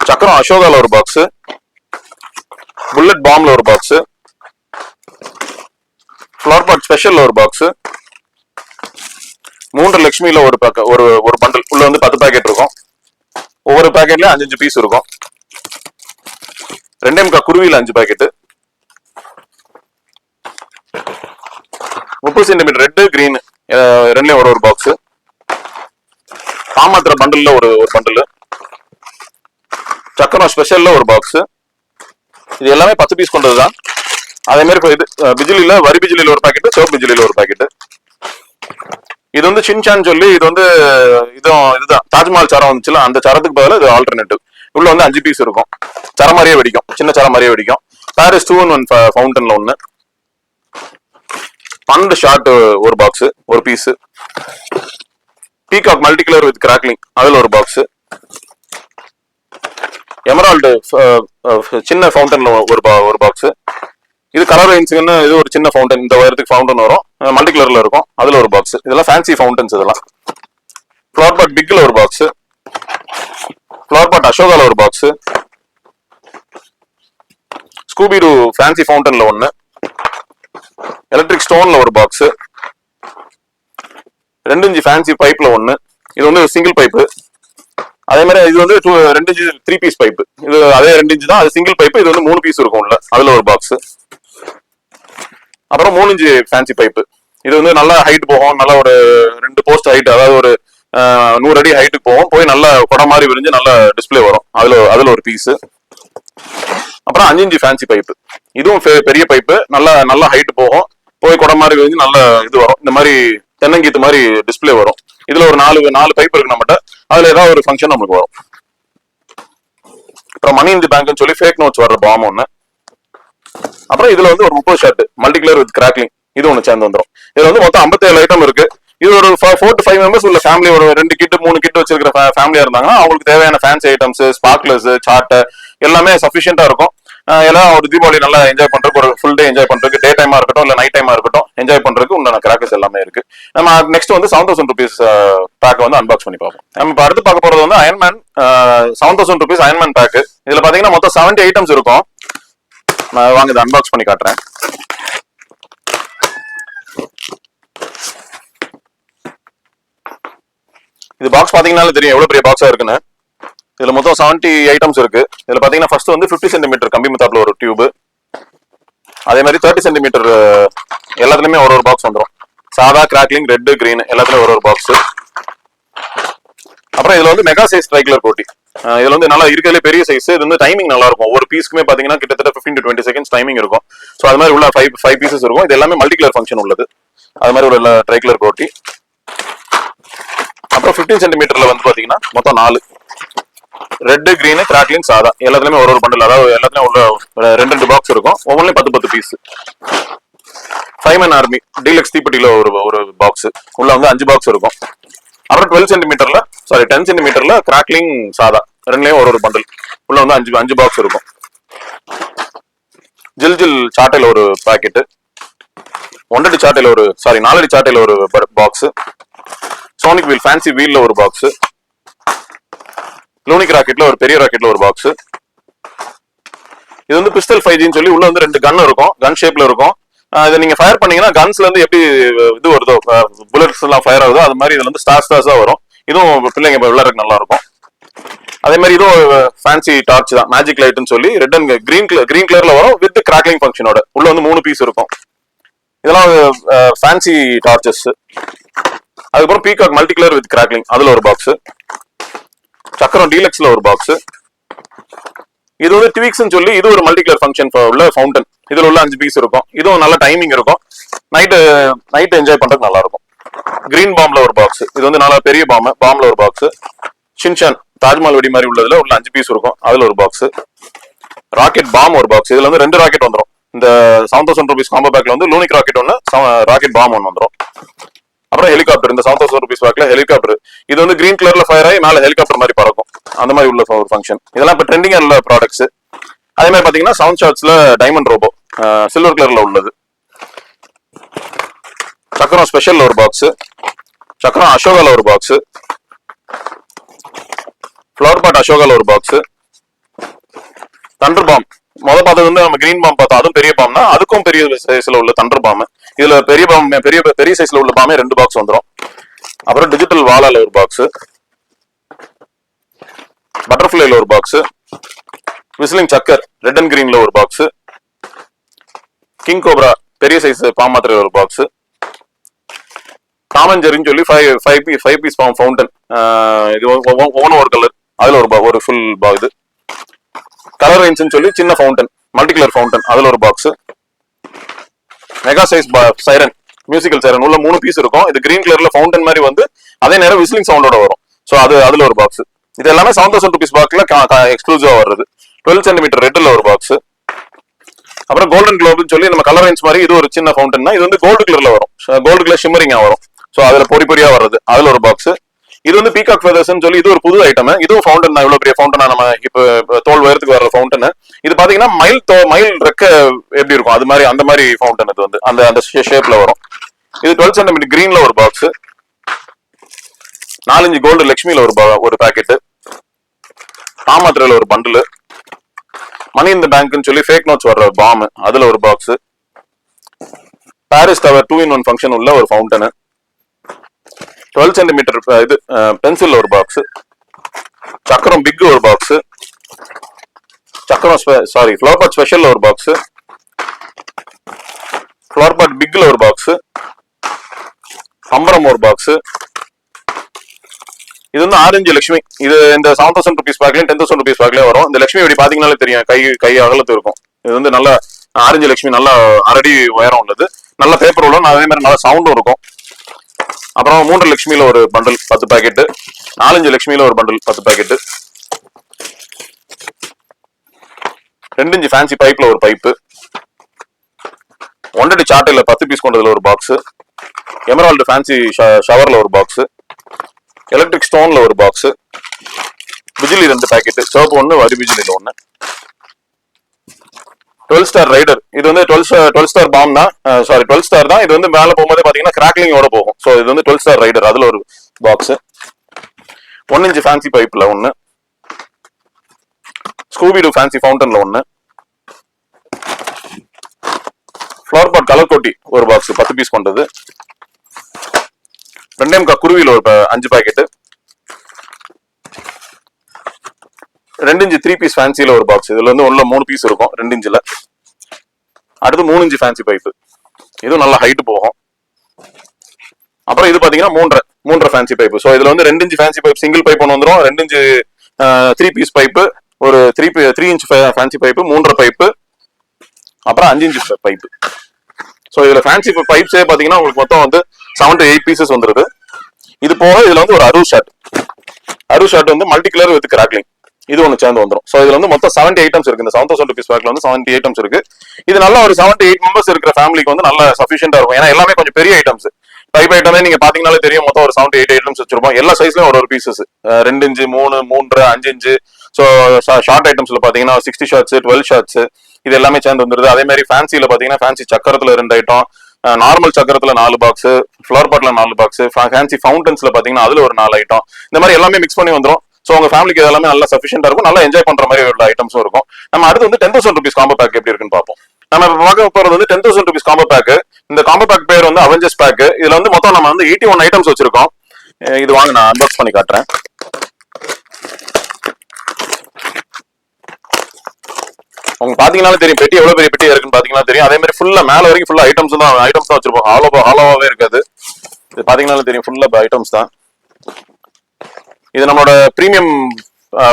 [SPEAKER 2] சக்கரம் அசோகாவில் ஒரு பாக்ஸு புல்லட் பாம்ல ஒரு பாக்ஸ் ஃப்ளவர் பாட் ஸ்பெஷல்ல ஒரு பாக்ஸ் மூன்று லட்சுமியில ஒரு பேக்க ஒரு ஒரு பண்டல் உள்ள வந்து பத்து பாக்கெட் இருக்கும். ஒவ்வொரு பேக்கெட்லயும் அஞ்சு அஞ்சு பீஸ் இருக்கும். ரெண்டே முக்கா குருவியில அஞ்சு பேக்கெட்டு முப்பது சென்டிமீட்டர் ரெட்டு கிரீன் ரெண்டுலேயும் ஒரு ஒரு பாக்ஸ் காமாத்திர பண்டலில் ஒரு ஒரு பண்டலு சக்கரம் ஸ்பெஷலில் ஒரு பாக்ஸு இது எல்லாமே பத்து பீஸ் கொண்டது தான் அதே மாதிரி இது பிஜிலியில் பிஜிலில வரி பிஜிலியில் ஒரு பாக்கெட்டு சிவப்பு பிஜிலியில் ஒரு பாக்கெட்டு இது வந்து சின்சான் சொல்லி இது வந்து இதுவும் இதுதான். தாஜ்மஹால் சரம் வந்துச்சுல அந்த சரத்துக்கு பதிலாக இது ஆல்டர்னேட்டிவ் உள்ள வந்து அஞ்சு பீஸ் இருக்கும். சரம் மாதிரியே வெடிக்கும். சின்ன சரம் மாதிரியே வெடிக்கும். பாரிஸ் டூ ஒன் ஃபவுண்டன்ல ஒன்று பன்னெண்டு ஷார்ட் ஒரு பாக்ஸ் ஒரு piece peacock multi colour with crackling அதில் ஒரு பாக்ஸ் எமரால்டு uh, uh, சின்ன ஃபவுண்டனில் ஒரு பா ஒரு பாக்ஸ் இது கலர் ரேஞ்சுன்னு இது ஒரு சின்ன ஃபவுண்டன் இந்த உயரத்துக்கு ஃபவுண்டன் வரும். மல்டி கலர்ல இருக்கும். அதுல ஒரு பாக்ஸ் இதெல்லாம் ஃபேன்சி ஃபவுண்டன்ஸ் இதெல்லாம். ஃப்ளவர் பாட் பிக்ல ஒரு பாக்ஸ் ஃப்ளவர் பாட் அசோகால ஒரு பாக்ஸ் ஸ்கூபிடு ஃபேன்சி ஃபவுண்டன்ல ஒன்று எலக்ட்ரிக் ஸ்டோன்ல ஒரு பாக்ஸ் ரெண்டு இன்ச்சு ஃபேன்சி பைப்ல ஒன்று இது வந்து சிங்கிள் பைப்பு அதே மாதிரி இது வந்து டூ ரெண்டு இன்ச்சு த்ரீ பீஸ் பைப்பு இது அதே ரெண்டு இன்ச்சு தான். அது சிங்கிள் பைப்பு இது வந்து மூணு பீஸ் இருக்கும் உள்ள. அதுல ஒரு பாக்ஸ் அப்புறம் மூணு இன்ச்சு ஃபேன்சி பைப்பு இது வந்து நல்லா ஹைட் போகும். நல்லா ஒரு ரெண்டு போஸ்ட் ஹைட் அதாவது ஒரு நூறு அடி ஹைட்டுக்கு போகும். போய் நல்லா குடம் மாதிரி விரிஞ்சு நல்ல டிஸ்பிளே வரும். அதுல அதுல ஒரு பீஸ் அப்புறம் அஞ்சு இன்ச்சு ஃபேன்சி பைப்பு இதுவும் பெ- பெரிய பைப்பு நல்லா நல்லா ஹைட் போகும். போய் குடம் மாதிரி விரிஞ்சு நல்ல இது வரும். இந்த மாதிரி தென்னங்கீத்து மாதிரி டிஸ்பிளே வரும். இதுல ஒரு நாலு நாலு பைப் இருக்கு நம்மகிட்ட. அதுல ஏதாவது ஒரு ஃபங்க்ஷன் நமக்கு வரும். அப்புறம் மணி இந்தி பேங்க்னு சொல்லி ஃபேக் நோட்ஸ் வர்ற பாம் ஒன்று அப்புறம் இதுல வந்து ஒரு முப்பது shot multi colour with crackling இது ஒன்று சேர்ந்து வந்துடும் இதுல வந்து மொத்தம் 57 ஐட்டம் இருக்கு. இது ஒரு ஃபோர் டு ஃபைவ் மெம்பர்ஸ் உள்ள ஃபேமிலி ஒரு ரெண்டு கிட்டு மூணு கிட்டு வச்சிருக்கிற ஃபேமிலியா இருந்தாங்கன்னா அவங்களுக்கு தேவையான ஃபேன்சி ஐட்டம்ஸ் ஸ்பார்க்லர்ஸ் சார்ட் எல்லாமே சஃபிஷியண்டா இருக்கும். எல்லாம் ஒரு தீபாவளி நல்லா என்ஜாய் பண்றதுக்கு ஒரு ஃபுல் டே என்ஜாய் பண்றதுக்கு டே டைமா இருக்கட்டும் இல்ல நைட் டைமா இருக்கட்டும் என்ஜாய் பண்றதுக்கு உண்டான கிராக்கர்ஸ் எல்லாமே இருக்கு. நம்ம நெக்ஸ்ட் வந்து செவன் தௌசண்ட் ருபீஸ் பேக் வந்து அன்பாக்ஸ் பண்ணி பார்ப்போம். நம்ம இப்போ அடுத்து பார்க்க போறது வந்து Iron Man seven thousand rupees Iron Man pack இதுல பாத்தீங்கன்னா மொத்தம் செவன்டி ஐட்டம்ஸ் இருக்கும். நான் வாங்க இதை அன்பாக்ஸ் பண்ணி காட்டுறேன். இது பாக்ஸ் பாத்தீங்கன்னாலே தெரியும் எவ்வளவு பெரிய பாக்ஸா இருக்குன்னு. இதுல மொத்தம் 70 ஐட்டம்ஸ் இருக்கு. இதுல பாத்தீங்கன்னா ஃபர்ஸ்ட் வந்து 50 சென்டிமீட்டர் கம்பி மெத்தாப்ல ஒரு டியூப் அதே மாதிரி தேர்ட்டி சென்டிமீட்டர் எல்லாத்துலயுமே ஒரு ஒரு பாக்ஸ் வந்துடும் சாதா கிராக்லிங் ரெட் கிரீன் எல்லாத்துலயும் ஒரு ஒரு பாக்ஸ் அப்புறம் இதுல வந்து மெகா சைஸ் ஸ்ட்ரைக்லர் கோட்டி இதுல வந்து நல்லா இருக்கிறதுல பெரிய சைஸ் இது வந்து டைமிங் நல்லா இருக்கும். ஒரு பீஸ்க்குமே பாத்தீங்கன்னா கிட்டத்தட்ட 15 டு டுவெண்ட்டி செகண்ட்ஸ் டைமிங் இருக்கும். ஸோ அது மாதிரி உள்ள ஃபைவ் ஃபைவ் பீசஸ் இருக்கும். இது எல்லாமே மல்டிகலர் ஃபங்க்ஷன் உள்ளது. அது மாதிரி உள்ள ட்ரைக்லர் கோட்டி அப்புறம் 15 சென்டிமீட்டர்ல வந்து பாத்தீங்கன்னா மொத்தம் நாலு. ரெட்டு கிரீனு கிராக்லிங் சாதா. எல்லாத்துலயுமே ஒரு ஒரு பண்டல் அதாவது எல்லாத்துலயும் உள்ள ஒரு ரெண்டு ரெண்டு பாக்ஸ் இருக்கும். ஒவ்வொன்றுலயும் பத்து பத்து பீஸ் ஃபைமன் ஆர்மி டீலக்ஸ் தீப்பெட்டியில ஒரு ஒரு பாக்ஸ் உள்ள வந்து அஞ்சு பாக்ஸ் இருக்கும். அப்புறம் டுவெல் சென்டிமீட்டர்ல சாரி டென் சென்டிமீட்டர்ல கிராக்லிங் சாதா. ரெண்டுலயும் ஒரு ஒரு பண்டல் உள்ள வந்து அஞ்சு அஞ்சு பாக்ஸ் இருக்கும். ஜில் ஜில் சாட்டையில் ஒரு பாக்கெட்டு ஒன்றடி சாட்டையில் ஒரு சாரி நாலடி சாட்டையில் ஒரு பாக்ஸ் சோனிக் வீல் ஃபேன்சி வீல்ல ஒரு பாக்ஸ் லூனிக் ராக்கெட்ல ஒரு பெரிய ராக்கெட்ல ஒரு பாக்ஸ் இது வந்து பிஸ்டல் ஃபைவ் ஜின்னு சொல்லி உள்ள வந்து ரெண்டு கன் இருக்கும். கன் ஷேப்ல இருக்கும். இதை நீங்க ஃபயர் பண்ணீங்கன்னா கன்ஸ்ல இருந்து எப்படி இது வருதோ புல்லட்ஸ் எல்லாம் ஃபயர் ஆகுதோ அது மாதிரி இதுல வந்து ஸ்டார் ஸ்டார்ஸா வரும். இதுவும் பிள்ளைங்க விளையாடுறதுக்கு நல்லா இருக்கும். அதே மாதிரி இதுவும் ஃபேன்சி டார்ச் தான். மேஜிக் லைட்னு சொல்லி ரெட் அண்ட் கிரீன் கிரீன் கலர்ல வரும் வித் கிராக்லிங் ஃபங்க்ஷனோட உள்ள வந்து மூணு பீஸ் இருக்கும். இதெல்லாம் ஃபேன்சி டார்ச்சஸ் அதுக்கப்புறம் peacock multi colour with crackling அதுல ஒரு பாக்ஸ் சக்கரம் டீலக்ஸ்ல ஒரு பாக்ஸ் இது வந்து ட்விக்ஸ்னு சொல்லி இது ஒரு மல்டிகலர் ஃபங்க்ஷன் உள்ள ஃபவுண்டன் இதுல உள்ள அஞ்சு பீஸ் இருக்கும். இதுவும் நல்ல டைமிங் இருக்கும். நைட்டு நைட் என்ஜாய் பண்ணுறதுக்கு நல்லா இருக்கும். கிரீன் பாம்ல ஒரு பாக்ஸ் இது வந்து நல்லா பெரிய பாம் பாம்ல ஒரு பாக்ஸ் ஷின்ஷான் தாஜ்மஹால் வெடி மாதிரி உள்ளதுல உள்ள அஞ்சு பீஸ் இருக்கும். அதுல ஒரு பாக்ஸ் ராக்கெட் பாம் ஒரு பாக்ஸ் இதுல வந்து ரெண்டு ராக்கெட் வந்துடும் இந்த செவன் தௌசண்ட் ருபீஸ் காம்போ பேக்ல வந்து லூனிக் ராக்கெட் ஒன்று ராக்கெட் பாம் ஒன்று வந்துடும் அப்புறம் ஹெலிகாப்டர் இந்த செவன் தௌசண்ட் ருபீஸ் பேக்ல ஹெலிகாப்டர் இது வந்து கிரீன் கலர்ல ஃபயர் ஆகி மேல ஹெலிகாப்டர் மாதிரி பறக்கும். அந்த மாதிரி உள்ள ஒரு ஃபங்க்ஷன் இதெல்லாம் இப்போ ட்ரெண்டிங் உள்ள ப்ராடக்ட்ஸ் அதே மாதிரி பாத்தீங்கன்னா சவுண்ட் ஷார்ட்ஸ்ல டைமண்ட் ரோபோ சில்வர் கலர்ல உள்ளது. சக்கரம் ஸ்பெஷல்ல ஒரு பாக்ஸ் சக்கரம் அசோகால ஒரு பாக்ஸ் ஃப்ளவர் பாட் அசோகால ஒரு பாக்ஸ் தண்டர் பாம் முத பார்த்தது வந்து நம்ம கிரீன் பாம் பார்த்தோம் அதுவும் பெரிய பாம்னா அதுக்கும் பெரிய சைஸ்ல உள்ள தண்டர் பாம் இதுல பெரிய பாம் பெரிய பெரிய சைஸ்ல உள்ள பாமே ரெண்டு பாக்ஸ் வந்துடும் அப்புறம் டிஜிட்டல் வாலால ஒரு பாக்ஸ் பட்டர்ஃபிளைல ஒரு பாக்ஸ் விசிலிங் சக்கர் ரெட் அண்ட் கிரீன்ல ஒரு பாக்ஸ் கிங் கோப்ரா பெரிய சைஸ் பாம் மாத்திரையில் ஒரு பாக்ஸ் காமஞ்சரின்னு சொல்லி five five piece five piece bomb fountain இது ஒவ்வொன்றும் ஒரு கலர் அதில் ஒரு ஒரு ஃபுல் பா இது. கலர் ரேஞ்ச்னு சொல்லி சின்ன ஃபவுண்டன் மல்டி கலர் ஃபவுண்டன் அதுல ஒரு box mega size siren musical siren உள்ள மூணு பீஸ் இருக்கும். இது கிரீன் கலர்ல ஃபவுண்டன் மாதிரி வந்து அதே நேரம் விஸ்லிங் சவுண்டோட வரும். ஸோ அது அதுல ஒரு பாக்ஸ் இது எல்லாமே செவன் தௌசண்ட் ருபீஸ் பாக்ஸ்ல எக்ஸ்க்ளூசிவா வருது டுவெல் சென்டிமீட்டர் ரெட்டில் ஒரு பாக்ஸ் அப்புறம் கோல்டன் குளோப்னு சொல்லி நம்ம கலர் ரேஞ்ச் மாதிரி இது ஒரு சின்ன ஃபவுண்டன் இது வந்து கோல்டு கலர்ல வரும். கோல்டு கலர் ஷிம்மரிங்காக வரும். ஸோ அதுல பொறி பொறியா வர்றது. அதுல ஒரு பாக்ஸ் இது வந்து பீகாக் ஃபெதர்ஸ்னு சொல்லி இது ஒரு புது ஐட்டம் இதுவும் ஃபவுண்டன் தான். இவ்வளவு பெரிய ஃபவுண்டனா நம்ம இப்போ இப்போ தோல் உயரத்துக்கு வர ஃபவுண்டன் இது பாத்தீங்கன்னா மயில் தோ மயில் ரெக்க எப்படி இருக்கும்? அது மாதிரி அந்த மாதிரி ஃபவுண்டன் இது வந்து. அந்த அந்த ஷேப்ல வரும். இது டுவெல் சென்டிமீட்டர் கிரீன்ல ஒரு பாக்ஸ் நாலஞ்சு கோல்டு லக்ஷ்மியில ஒரு ஒரு பாக்கெட் தாமாத்திரையில ஒரு பண்டில் மணி இந்த பேங்க்னு சொல்லி ஃபேக் நோட்ஸ் வர்ற பாம் அதுல ஒரு box Paris tower two in one function உள்ள ஒரு ஃபவுண்டனு டுவெல் சென்டிமீட்டர் uh, இது uh, பென்சில் ஒரு பாக்ஸ் சக்கரம் பிக் ஒரு பாக்ஸ் சக்கரம் சாரி ஃப்ளவர் பாட் ஸ்பெஷல்ல ஒரு பாக்ஸ் ஃப்ளவர் பாட் பிக்ல ஒரு பாக்ஸ் அம்பரம் ஒரு பாக்ஸ் இது வந்து ஆரஞ்சு லட்சுமி. இது இந்த செவன் தௌசண்ட் ருபீஸ் பேக்லயும் டென் தௌசண்ட் ருபீஸ் பேக்லயே வரும். இந்த லட்சுமி இப்படி பாத்தீங்கன்னாலே தெரியும். கை கை அகலத்து இருக்கும். இது வந்து நல்ல ஆரஞ்சு லட்சுமி நல்லா அரடி உயரம் உள்ளது. நல்ல பேப்பர் உள்ள அதே மாதிரி நல்ல சவுண்டும் இருக்கும். அப்புறம் மூன்று லட்சுமியில ஒரு பண்டில் பத்து பாக்கெட்டு நாலஞ்சு லட்சுமியில ஒரு பண்டல் பத்து பாக்கெட்டு ரெண்டு இஞ்சு ஃபேன்சி பைப்ல ஒரு பைப்பு ஒன்றடி சாட்டையில பத்து பீஸ் கொண்டதுல ஒரு பாக்ஸ் எமரால்டு ஃபேன்சி ஷவர்ல ஒரு பாக்ஸ் எலக்ட்ரிக் ஸ்டோன்ல ஒரு பாக்ஸ் பிஜிலி ரெண்டு பேக்கெட்டு சோப்பு ஒன்று வரி பிஜிலியில் ஒன்று டுவெல் ஸ்டார் ரைடர் இது வந்து டுவெல் டுவெல் ஸ்டார் பாம் தான். சாரி டுவெல் ஸ்டார் தான். இது வந்து மேலே போகும்போது பார்த்தீங்கன்னா கிராக்லிங்கோட போகும். ஸோ இது வந்து டுவெல் ஸ்டார் ரைடர் அதில் ஒரு பாக்ஸ் ஒன் இன்ச் ஃபேன்சி பைப்பில் ஒன்று ஸ்கூபிடு ஃபேன்சி ஃபவுண்டன்ல ஒன்று ஃப்ளவர் பாட் கலர் கொட்டி ஒரு பாக்ஸ் பத்து பீஸ் கொண்டது ரெண்டே முக்கா குருவியில் ஒரு அஞ்சு பாக்கெட்டு ரெண்டு இன்ச்சு த்ரீ பீஸ் ஃபேன்சியில் ஒரு பாக்ஸ் இதில் வந்து உள்ள மூணு பீஸ் இருக்கும் ரெண்டு இன்ச்சில். அடுத்து மூணு இன்ச்சு ஃபேன்சி பைப்பு இதுவும் நல்லா ஹைட்டு போகும். அப்புறம் இது பார்த்தீங்கன்னா மூன்றரை மூன்றரை ஃபேன்சி பைப்பு ஸோ இதில் வந்து ரெண்டு inch fancy pipe single pipe ஒன்று வந்துடும் ரெண்டு இன்ச்சு த்ரீ பீஸ் பைப்பு ஒரு three three inch fancy pipe மூன்றரை பைப்பு அப்புறம் அஞ்சு இன்ச்சு பைப்பு ஸோ இதில் ஃபேன்சி பைப்ஸே பார்த்தீங்கன்னா உங்களுக்கு மொத்தம் வந்து செவன் டு எயிட் பீசஸ் வந்துருது. இது போக இதில் வந்து ஒரு அரு ஷர்ட் அரு ஷர்ட் வந்து மல்டி கலர் வித் கிராக்லிங் இது ஒன்று சேர்ந்து வந்துடும் ஸோ இதுல வந்து மொத்தம் செவன்டி ஐட்டம்ஸ் இருக்கு. இந்த செவன் தௌசண்ட் ருபீஸ் பேக்ல வந்து செவன்டி ஐட்டம்ஸ் இருக்கு. இது நல்லா ஒரு செவன்டி எயிட் மெம்பர்ஸ் இருக்கிற ஃபேமிலிக்கு வந்து நல்ல சஃபிஷியன்டா இருக்கும். ஏன்னா எல்லாமே கொஞ்சம் பெரிய ஐட்டம்ஸ் பைப் ஐட்டமே நீங்க பாத்தீங்கன்னாலே தெரியும். மொத்தம் ஒரு செவன்டி எயிட் ஐட்டம்ஸ் வச்சிருப்போம். எல்லா சைஸ்லயும் ஒரு ஒரு பீசஸ் ரெண்டு இன்ச்சு மூணு மூன்று அஞ்சு இன்ச்சு. ஸோ ஷார்ட் ஐட்டம்ஸ்ல பாத்தீங்கன்னா சிக்ஸ்டி ஷார்ட்ஸ் டுவெல் ஷார்ட்ஸ் இது எல்லாமே சேர்ந்து வந்துருது. அதே மாதிரி ஃபேன்சில பாத்தீங்கன்னா ஃபேன்சி சக்கரத்துல ரெண்டு ஐட்டம் நார்மல் சக்கரத்துல நாலு பாக்ஸ் ஃபிளவர் பாட்டில் நாலு பாக்ஸ் ஃபேன்சி ஃபவுண்டன்ஸ்ல பாத்தீங்கன்னா அதுல ஒரு நாலு ஐட்டம் இந்த மாதிரி எல்லாமே மிக்ஸ் பண்ணி வந்துடும் ஸோ உங்க ஃபேமிலிக்கு எல்லாமே நல்லா சஃபிஷியன்டா இருக்கும். நல்லா என்ஜாய் பண்ற மாதிரி உள்ள ஐட்டம்ஸும் இருக்கும். நம்ம அடுத்து வந்து ten thousand rupees combo pack எப்படி இருக்குன்னு பார்ப்போம். நம்ம இப்போ பார்க்க போறது வந்து ten thousand rupees combo pack இந்த காம்போ பேக் பேர் வந்து அவெஞ்சர்ஸ் பேக் இதுல வந்து மொத்தம் நம்ம வந்து எயிட்டி ஒன் ஐட்டம்ஸ் வச்சிருக்கோம் இது வாங்க நான் அன்பாக்ஸ் பண்ணி காட்டுறேன். உங்களுக்கு பாத்தீங்கன்னாலே தெரியும் பெட்டி எவ்வளவு பெரிய பெட்டி இருக்குன்னு பாத்தீங்கன்னா தெரியும். அதே மாதிரி ஃபுல்லா மேல வரைக்கும் ஃபுல்லா ஐட்டம்ஸ் தான் ஐட்டம்ஸ் தான் வச்சிருப்போம். ஹாலோ ஹாலோவாவே இருக்காது. இது பாத்தீங்கன்னாலே தெரியும் ஃபுல்லா ஐட்டம்ஸ் தான். இது நம்மளோட ப்ரீமியம்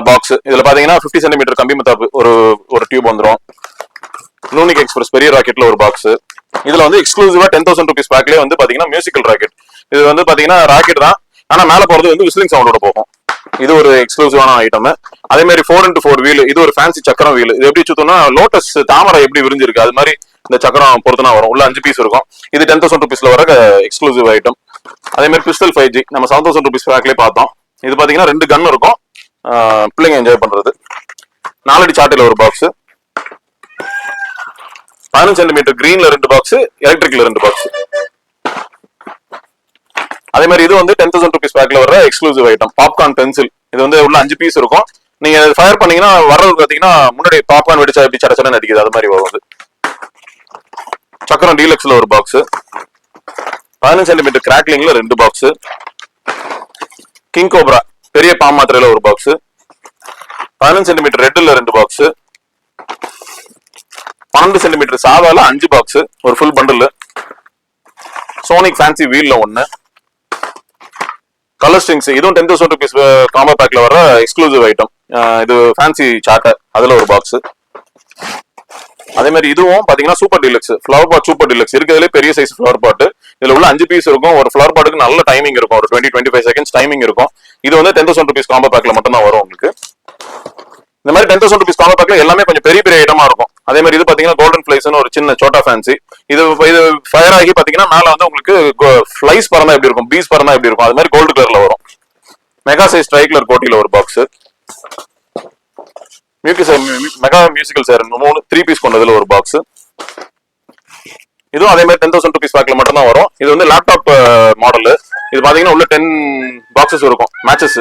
[SPEAKER 2] பாக்ஸ் இதுல பாத்தீங்கன்னா 50 சென்டிமீட்டர் கம்பி மத்தாப்பு ஒரு ஒரு டியூப் வந்துடும் லூனிக் எக்ஸ்பிரஸ் பெரிய ராக்கெட்ல ஒரு பாக்ஸ் இதுல வந்து எக்ஸ்க்ளூசிவா டென் தௌசண்ட் ருபீஸ் பேக்லயே வந்து பாத்தீங்கன்னா மியூசிக்கல் ராக்கெட் இது வந்து பாத்தீங்கன்னா ராக்கெட் தான். ஆனா மேல போறது வந்து விஸ்லிங் சவுண்டோட போகும். இது ஒரு எக்ஸ்க்ளூசிவான ஐட்டம் அதே மாதிரி ஃபோர் இன்டு ஃபோர் வீல் இது ஒரு ஃபேன்சி சக்கரம் வீல் இது எப்படி சுத்தம்னா லோட்டஸ் தாமரை எப்படி விரிஞ்சிருக்கு அது மாதிரி இந்த சக்கரம் பொறுத்துனா வரும். உள்ள அஞ்சு பீஸ் இருக்கும். இது டென் தௌசண்ட் ருபீஸ்ல வர எக்ஸ்க்ளூசிவ் ஐட்டம் அதே மாதிரி பிஸ்டல் ஃபைவ் ஜி நம்ம செவன் தௌசண்ட் ருபீஸ் பேக்லேயே பார்த்தோம். இது பார்த்தீங்கன்னா ரெண்டு கன் இருக்கும். பிள்ளைங்க என்ஜாய் பண்ணுறது நாலடி சாட்டையில ஒரு பாக்ஸு பதினஞ்சு சென்டிமீட்டர் கிரீன்ல ரெண்டு பாக்ஸ் எலக்ட்ரிக்ல ரெண்டு பாக்ஸ் அதே மாதிரி இது வந்து டென் தௌசண்ட் ருபீஸ் பேக்ல வர எக்ஸ்க்ளூசிவ் ஐட்டம் பாப்கார்ன் பென்சில் இது வந்து உள்ள அஞ்சு பீஸ் இருக்கும். நீங்க ஃபயர் பண்ணீங்கன்னா வர்றது பாத்தீங்கன்னா முன்னாடி பாப்கார்ன் வெடிச்சா எப்படி சட சடன்னு அடிக்குது அது மாதிரி வரும் சக்கரம் டீலக்ஸ்ல ஒரு பாக்ஸ் பதினஞ்சு சென்டிமீட்டர் கிராக்லிங்ல ரெண்டு பாக்ஸ் கிங் கோப்ரா பெரிய பாம் ஒரு பாக்ஸ் பதினஞ்சு சென்டிமீட்டர் ரெட்டில் ரெண்டு பாக்ஸ் பன்னெண்டு சென்டிமீட்டர் சாதால அஞ்சு பாக்ஸ் ஒரு ஃபுல் பண்டில் சோனிக் ஃபேன்சி வீல்ல ஒன்று கலர் ஸ்ட்ரிங்ஸ் இதுவும் டென் தௌசண்ட் ருபீஸ் காம்போ பேக்ல வர எக்ஸ்க்ளூசிவ் ஐட்டம் இது ஃபேன்சி சாட்டை அதுல ஒரு பாக்ஸ் அதே மாதிரி இதுவும் பாத்தீங்கன்னா super deluxe flower pot super deluxe இருக்கிறதுலே பெரிய சைஸ் ஃபிளவர் பாட்டு இதுல உள்ள அஞ்சு பீஸ் இருக்கும். ஒரு ஃபிளவர் பாட்டுக்கு நல்ல டைமிங் இருக்கும். ஒரு twenty twenty five seconds timing இருக்கும். இது வந்து டென் தௌசண்ட் ருபீஸ் காம்போ பேக்ல மட்டும் தான் வரும் உங்களுக்கு. இந்த மாதிரி டென் தௌசண்ட் ருபீஸ் காம்போ பேக்ல எல்லாமே கொஞ்சம் பெரிய பெரிய ஐட்டமா இருக்கும். அதே மாதிரி இது பாத்தீங்கன்னா கோல்டன் ஃபிளைஸ்னு ஒரு சின்ன சோட்டா ஃபேன்சி இது இது ஃபயர் ஆகி பாத்தீங்கன்னா மேல வந்து உங்களுக்கு ஃபிளைஸ் பறந்தா எப்படி இருக்கும்? பீஸ் பறந்தா எப்படி இருக்கும்? அது மாதிரி கோல்டு கலர்ல வரும். மெகா சைஸ் ட்ரைக்லர் கோட்டில ஒரு box music mega musical sir மூணு த்ரீ பீஸ் கொண்டதுல ஒரு பாக்ஸ் இதுவும் அதே மாதிரி டென் தௌசண்ட் ருபீஸ் பேக்ல மட்டும் தான் வரும். இது வந்து லேப்டாப் மாடல் uh, இது பாத்தீங்கன்னா உள்ள டென் பாக்ஸஸ் இருக்கும் மேட்சஸ்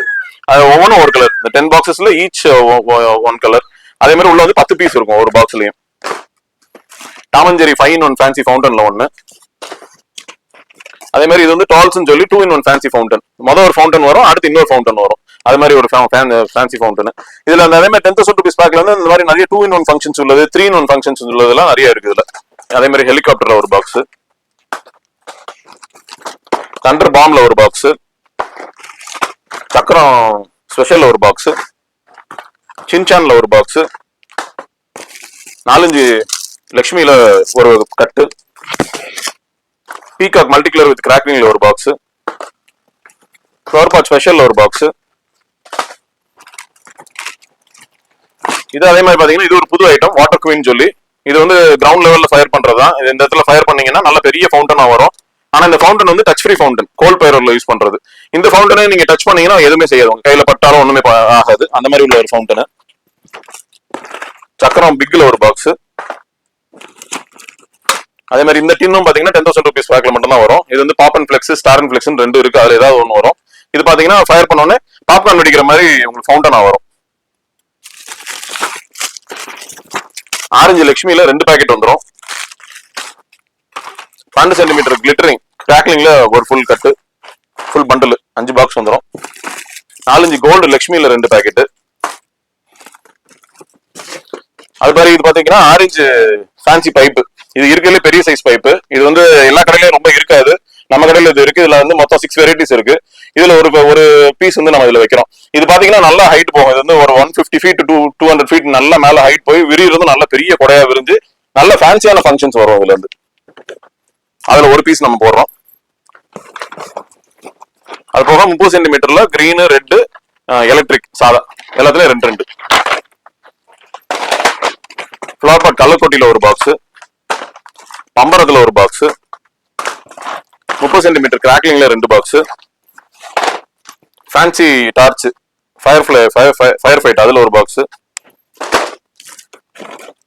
[SPEAKER 2] அது ஒவ்வொன்றும் ஒரு கலர் இந்த டென் பாக்ஸஸ்ல ஈச் ஒன் கலர் அதே மாதிரி உள்ள வந்து பத்து பீஸ் இருக்கும் ஒரு பாக்ஸ்லயும் டாமஞ்சேரி ஃபைன் ஒன் ஃபேன்சி ஃபவுண்டன்ல ஒன்னு அதே மாதிரி இது வந்து டால்ஸ்னு சொல்லி two in one fancy fountain மொதல் ஒரு ஃபவுண்டன் வரும் அடுத்து இன்னொரு ஃபவுண்டன் வரும். அது மாதிரி ஒரு ஃபேன்சி ஃபவுண்டன் uh, இதுல அந்த அதே மாதிரி டென் தௌசண்ட் ருபீஸ் பேக்ல வந்து இந்த மாதிரி நிறைய டூ இன் ஒன் ஃபங்க்ஷன்ஸ் உள்ளது த்ரீ இன் ஒன் ஃபங்க்ஷன்ஸ் உள்ளதெல்லாம் நிறைய இருக்குது இதுல. அதே மாதிரி ஹெலிகாப்டர்ல ஒரு பாக்ஸ் தண்டர் பாம்ல ஒரு பாக்ஸ் சக்கரம் ஸ்பெஷல்ல ஒரு பாக்ஸ் சின்சான்ல ஒரு பாக்ஸ் நாலஞ்சு லக்ஷ்மியில ஒரு கட்டு பீகாக் மல்டிகுலர் வித் கிராக்கிங்ல ஒரு பாக்ஸ் ஃப்ளவர் பாட் ஸ்பெஷல்ல ஒரு பாக்ஸ் இது அதே மாதிரி பாத்தீங்கன்னா இது ஒரு புது ஐட்டம் வாட்டர் குயின் சொல்லி இது வந்து கிரவுண்ட் லெவல்ல ஃபயர் பண்றதா? இது இந்த இடத்துல ஃபயர் பண்ணீங்கன்னா நல்ல பெரிய ஃபவுண்டனா வரும். ஆனா இந்த ஃபவுண்டன் வந்து டச் ஃப்ரீ ஃபவுண்டன் கோல் பைரர்ல யூஸ் பண்றது. இந்த ஃபவுண்டனை நீங்க டச் பண்ணீங்கன்னா எதுவுமே செய்யாது. உங்க கையில பட்டாலும் ஒண்ணுமே ஆகாது. அந்த மாதிரி உள்ள ஒரு ஃபவுண்டனு சக்கரம் பிக்ல ஒரு பாக்ஸ் அதே மாதிரி இந்த டின்னும் பாத்தீங்கன்னா டென் தௌசண்ட் ருபீஸ் பேக்ல மட்டும் தான் வரும். இது வந்து பாப் அண்ட் ஸ்டாரன் ஸ்டார் ரெண்டு இருக்கு. அதுல ஏதாவது ஒன்று வரும். இது பாத்தீங்கன்னா ஃபயர் பண்ணோடனே பாப்கார்ன் வெடிக்கிற மாதிரி உங்களுக்கு ஃபவுண்டனா வரும். ஆரஞ்சு லட்சுமியில ரெண்டு பாக்கெட் வந்துடும் பன்னெண்டு சென்டிமீட்டர் கிளிட்டரிங் கிராக்லிங்ல ஒரு ஃபுல் கட்டு ஃபுல் பண்டில் அஞ்சு பாக்ஸ் வந்துடும் நாலஞ்சு கோல்டு லக்ஷ்மியில ரெண்டு பேக்கெட்டு அது மாதிரி இது பாத்தீங்கன்னா ஆரஞ்சு ஃபேன்சி பைப்பு இது இருக்கிறதுல பெரிய சைஸ் பைப்பு இது வந்து எல்லா கடையிலயும் ரொம்ப இருக்காது. நம்ம கடையில் இது இருக்கு. இதுல வந்து மொத்தம் சிக்ஸ் வெரைட்டிஸ் இருக்கு. இதுல ஒரு ஒரு பீஸ் வந்து நம்ம இதுல வைக்கிறோம். இது பாத்தீங்கன்னா நல்லா ஹைட் போகும். இது வந்து ஒரு one fifty feet to two hundred feet நல்ல மேல ஹைட் போய் விரியிறது நல்ல பெரிய கொடையா விரிஞ்சு நல்ல ஃபேன்சியான ஃபங்க்ஷன்ஸ் வரும் இதுல இருந்து. அதுல ஒரு பீஸ் நம்ம போடுறோம். அது போக முப்பது சென்டிமீட்டர்ல கிரீனு ரெட்டு எலக்ட்ரிக் சாதா. எல்லாத்துலயும் ரெண்டு ரெண்டு. ஃபிளார்பாட் கள்ளக்கொட்டியில ஒரு பாக்ஸ் பம்பரத்துல ஒரு பாக்ஸ் முப்பது சென்டிமீட்டர் கிராக்லிங்ல ரெண்டு box fancy torch firefly fire fight அதில் ஒரு பாக்ஸ்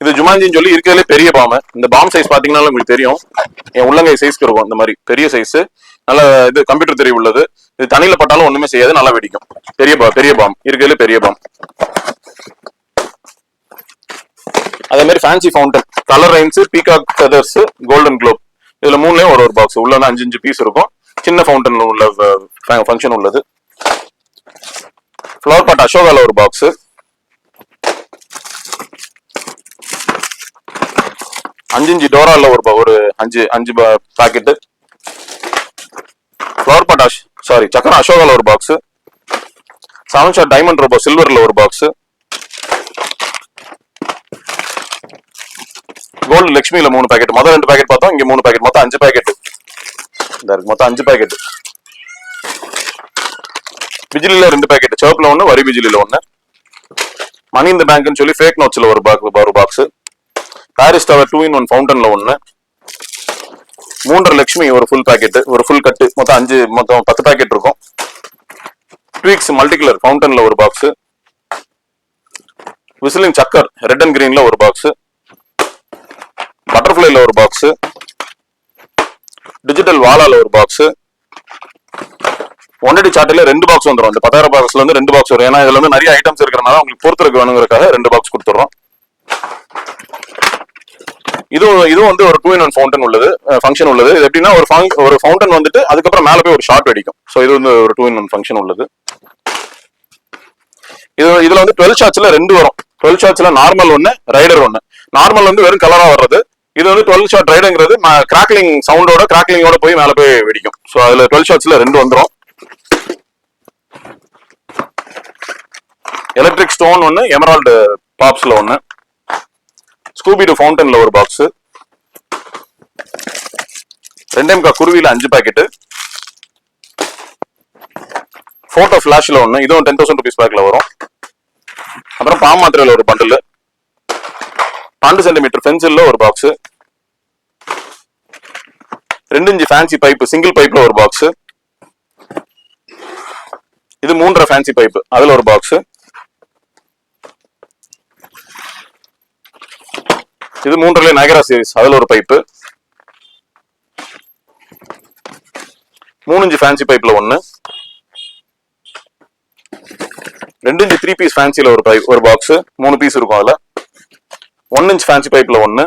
[SPEAKER 2] இது ஜுமாஞ்சின்னு சொல்லி இருக்கிறதுலே பெரிய பாம்பு இந்த பாம் சைஸ் பார்த்தீங்கன்னா உங்களுக்கு தெரியும். என் உள்ளங்கை சைஸ்க்கு இருக்கும் இந்த மாதிரி. பெரிய சைஸ் நல்ல இது கம்ப்யூட்டர் தெரிய உள்ளது. இது தனியில் பட்டாலும் ஒன்றுமே செய்யாது. நல்லா வெடிக்கும். பெரிய பா பெரிய பாம் இருக்கிறதுல பெரிய பாம் அதே மாதிரி fancy fountain colour rains peacock feathers golden globe இதுல மூணுலயும் ஒரு ஒரு பாக்ஸ் உள்ள அஞ்சு அஞ்சு பீஸ் இருக்கும். சின்ன ஃபவுண்டன்ல உள்ள ஃபங்க்ஷன் உள்ளது. ஃப்ளவர் பாட் அசோகால ஒரு பாக்ஸ் அஞ்சு அஞ்சு டோரால ஒரு ஒரு அஞ்சு அஞ்சு பாக்கெட்டு ஃப்ளவர் பாட் சாரி சக்கரம் அசோகால ஒரு box seven shot diamond robo சில்வர்ல ஒரு பாக்ஸ் கோல்டு லட்சுமியில மூணு பேக்கெட் மொதல் ரெண்டு பேக்கெட் பார்த்தோம் இங்க மூணு பேக்கெட் மொத்தம் அஞ்சு பேக்கெட் இந்த இருக்கு மொத்தம் அஞ்சு பேக்கெட் பிஜிலில் ரெண்டு பேக்கெட் சிவப்பில் ஒன்று வரி பிஜிலில் ஒன்று மணி இந்த பேங்க்னு சொல்லி ஃபேக் நோட்ஸில் ஒரு பாக்ஸ் ஒரு box Paris tower two in one ஃபவுண்டனில் ஒன்று மூன்றரை லட்சுமி ஒரு ஃபுல் பேக்கெட்டு ஒரு ஃபுல் கட்டு மொத்தம் அஞ்சு மொத்தம் பத்து பாக்கெட் இருக்கும். ட்வீக்ஸ் மல்டி ஃபவுண்டனில் ஒரு பாக்ஸ் விசிலிங் சக்கர் ரெட் அண்ட் க்ரீனில் ஒரு பாக்ஸு பட்டர்ஃப்ளைல ஒரு பாக்ஸ் டிஜிட்டல் வாலால ஒரு பாக்ஸ் ஒன்னடி சாட்டில ரெண்டு பாக்ஸ் வந்துடும் இந்த பத்தாயிரம் பாக்ஸ்ல இருந்து ரெண்டு பாக்ஸ் வரும். ஏன்னா இதுல வந்து நிறைய ஐட்டம்ஸ் இருக்கிறனால உங்களுக்கு பொறுத்திருக்கு வேணுங்கிறக்காக ரெண்டு பாக்ஸ் கொடுத்துறோம் இதுவும் இதுவும் வந்து ஒரு டூ இன் ஒன் ஃபவுண்டன் உள்ளது. ஃபங்க்ஷன் உள்ளது. இது எப்படின்னா ஒரு ஒரு ஃபவுண்டன் வந்துட்டு அதுக்கப்புறம் மேல போய் ஒரு ஷார்ட் வெடிக்கும். ஸோ இது வந்து ஒரு டூ இன் ஒன் ஃபங்க்ஷன் உள்ளது. இது இதுல வந்து டுவெல் ஷார்ட்ஸ்ல ரெண்டு வரும். டுவெல் ஷார்ட்ஸ்ல நார்மல் ஒன்னு ரைடர் ஒன்னு நார்மல் வந்து வெறும் கலரா வர்றது. இது வந்து டுவெல் ஷாட் ரைடுங்கிறது கிராக்லிங் சவுண்டோட கிராக்லிங்கோட போய் மேலே போய் வெடிக்கும். ஸோ அதில் டுவெல் ஷாட்ஸில் ரெண்டு வந்துடும் எலக்ட்ரிக் ஸ்டோன் ஒன்று எமரால்டு பாப்ஸில் ஒன்று ஸ்கூபி டு ஒரு பாக்ஸு ரெண்டே முக்கா அஞ்சு பாக்கெட்டு ஃபோட்டோ ஃப்ளாஷில் ஒன்று இதுவும் டென் தௌசண்ட் ருபீஸ் பேக்கில் வரும். அப்புறம் பாம் மாத்திரையில் ஒரு பண்டில் பன்னெண்டு சென்டிமீட்டர் பென்சில்ல ஒரு பாக்ஸ் ரெண்டு இன்ச்சு ஃபேன்சி பைப் சிங்கிள் பைப்ல ஒரு பாக்ஸ் இது மூன்றரை ஃபேன்சி பைப் அதுல ஒரு பாக்ஸ் இது மூன்றரை நகரா சீரிஸ் அதுல ஒரு பைப்பு மூணு இன்ச்சு ஃபேன்சி பைப்ல ஒன்னு ரெண்டு இன்ச்சு த்ரீ பீஸ் ஃபேன்சியில ஒரு பைப் ஒரு பாக்ஸ் மூணு பீஸ் இருக்கும் அதுல. ஒன் இன்ச் ஃபேன்சி பைப்ல ஒன்று